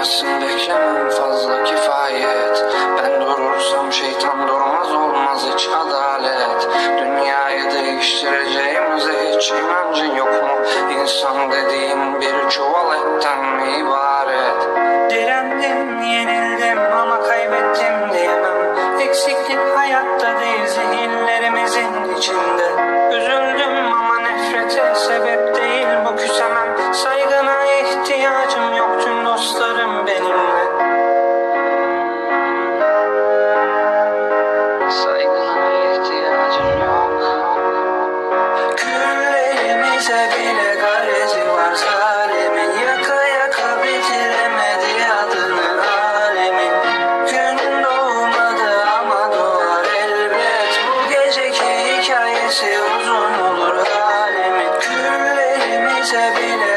Durmasın beklemem fazla kifayet Ben durursam şeytan durmaz olmaz hiç adalet Dünyayı değiştireceğimize hiç inancın yok mu? İnsan dediğin bir çuval etten mi ibaret? Direndim, yenildim ama kaybettim diyemem Eksiklik hayatta değil zihinlerimizin içinde I've been